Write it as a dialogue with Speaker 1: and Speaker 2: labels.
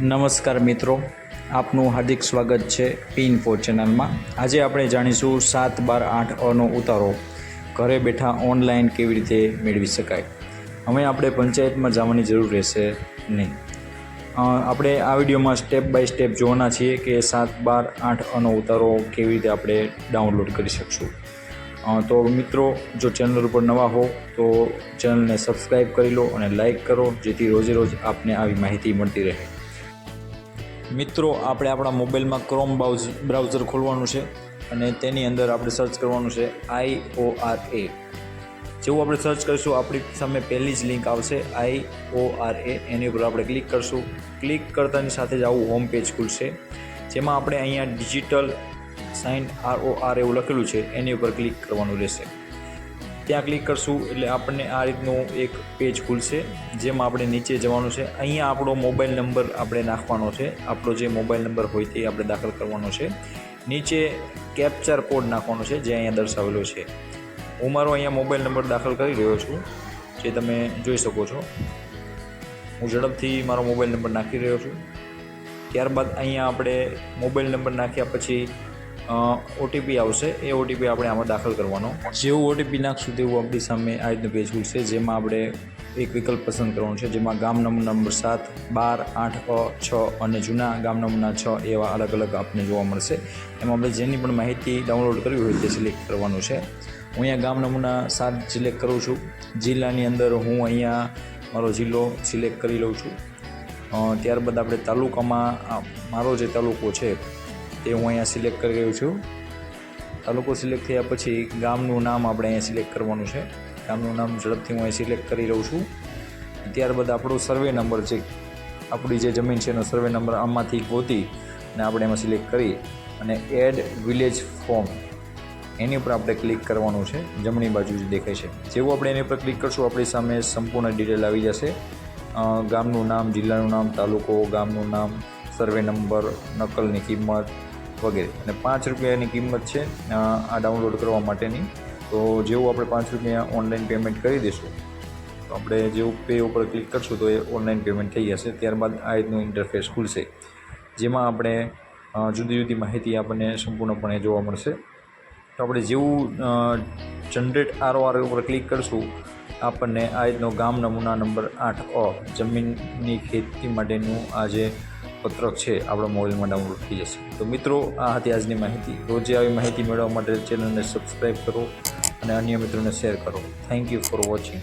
Speaker 1: નમસ્કાર મિત્રો, આપનું હાર્દિક સ્વાગત છે પિન ફોર ચેનલમાં. આજે આપણે જાણીશું સાત બાર આઠ અનો ઉતારો. ઘરે બેઠા ઓનલાઈન કેવી રીતે મેળવી શકાય? હવે આપણે પંચાયતમાં જવાની જરૂર રહેશે નહીં. આપણે આ વિડીયોમાં સ્ટેપ બાય સ્ટેપ જોવાના છીએ કે સાત બાર આઠ અનો ઉતારો કેવી રીતે આપણે ડાઉનલોડ કરી શકશું. તો મિત્રો, જો ચેનલ ઉપર નવા હો, તો ચેનલને સબસ્ક્રાઈબ કરી લો અને લાઈક કરો, જેથી રોજે રોજ આપને આવી માહિતી મળતી રહે. મિત્રો, આપણે આપણા મોબાઈલમાં ક્રોમ બ્રાઉઝ બ્રાઉઝર ખોલવાનું છે અને તેની અંદર આપણે સર્ચ કરવાનું છે આઈ ઓ આર એ. જેવું આપણે સર્ચ કરીશું, આપણી સામે પહેલી જ લિંક આવશે, આઈ ઓ આર એ. એની ઉપર આપણે ક્લિક કરશું. ક્લિક કરતાની સાથે જ આવું હોમ પેજ ખુલશે, જેમાં આપણે અહીંયા digital sign R O R એવું લખેલું છે, એની ઉપર ક્લિક કરવાનું રહેશે. ત્યાં ક્લિક કરશું એટલે આપણને આ રીતનું એક પેજ ખુલશે, જેમાં આપણે નીચે જવાનું છે. અહીંયા આપણો મોબાઈલ નંબર આપણે નાખવાનો છે. આપણો જે મોબાઈલ નંબર હોય તે આપણે દાખલ કરવાનો છે. નીચે કેપ્ચર કોડ નાખવાનો છે, જે અહીંયા દર્શાવેલો છે. હું મારો અહીંયા મોબાઈલ નંબર દાખલ કરી રહ્યો છું, જે તમે જોઈ શકો છો. હું ઝડપથી મારો મોબાઈલ નંબર નાખી રહ્યો છું. ત્યારબાદ અહીંયા આપણે મોબાઈલ નંબર નાખ્યા પછી ઓટીપી આવશે. એ ઓટીપી આપણે આમાં દાખલ કરવાનો. જેવું ઓટીપી નાખશું તેવું આપણી સામે આ રીતનું પેજ ખુલશે જેમાં આપણે એક વિકલ્પ પસંદ કરવાનો છે, જેમાં ગામ નંબર સાત, બાર, આઠ, અ, છ અને જૂના ગામ નંબરના છ એવા અલગ અલગ આપને જોવા મળશે. એમાં આપણે જેની પણ માહિતી ડાઉનલોડ કરવી હોય તે સિલેક્ટ કરવાનું છે. હું અહીંયા ગામ નમૂના સાત સિલેક્ટ કરું છું. જિલ્લાની અંદર હું અહીંયા મારો જિલ્લો સિલેક્ટ કરી લઉં છું. ત્યારબાદ આપણે તાલુકામાં મારો જે તાલુકો છે તે હું અહીંયા સિલેક્ટ કરી રહ્યો છું. તાલુકો સિલેક્ટ થયા પછી ગામનું નામ આપણે અહીંયા સિલેક્ટ કરવાનું છે. ગામનું નામ ઝડપથી હું અહીં સિલેક્ટ કરી રહ્યો છું. ત્યારબાદ આપણો સર્વે નંબર છે. આપણી જે જમીન છે એનો સર્વે નંબર આમાંથી ગોતી અને આપણે એમાં સિલેક્ટ કરી અને એડ વિલેજ ફોર્મ એની ઉપર આપણે ક્લિક કરવાનું છે. જમણી બાજુ જે દેખાય છે. જેવું આપણે એની ઉપર ક્લિક કરશું, આપણી સામે સંપૂર્ણ ડિટેલ આવી જશે. ગામનું નામ, જિલ્લાનું નામ, તાલુકો, ગામનું નામ સર્વે નંબર નકલની કિંમત વગેરે. અને પાંચ રૂપિયાની કિંમત છે આ ડાઉનલોડ કરવા માટેની. તો જેવું આપણે પાંચ રૂપિયા ઓનલાઈન પેમેન્ટ કરી દઈશું તો આપણે જેવું પે ઉપર ક્લિક કરશું તો એ ઓનલાઈન પેમેન્ટ થઈ જશે. ત્યારબાદ આ રીતનું ઇન્ટરફેસ ખુલશે, જેમાં આપણે જુદી જુદી માહિતી આપણને સંપૂર્ણપણે જોવા મળશે. તો આપણે જેવું જનરેટ આરઓઆર ઉપર ક્લિક કરશું, આપણને આ રીતનો ગામ નમૂના નંબર આઠ અ, જમીનની ખેતી માટેનું આ જે પત્રક છે, આપણા મોબાઈલમાં ડાઉનલોડ થઈ જશે. તો મિત્રો, આ હતી આજની માહિતી. રોજે આવી માહિતી મેળવવા માટે ચેનલને સબસ્ક્રાઈબ કરો અને અન્ય મિત્રોને શેર કરો. Thank you for watching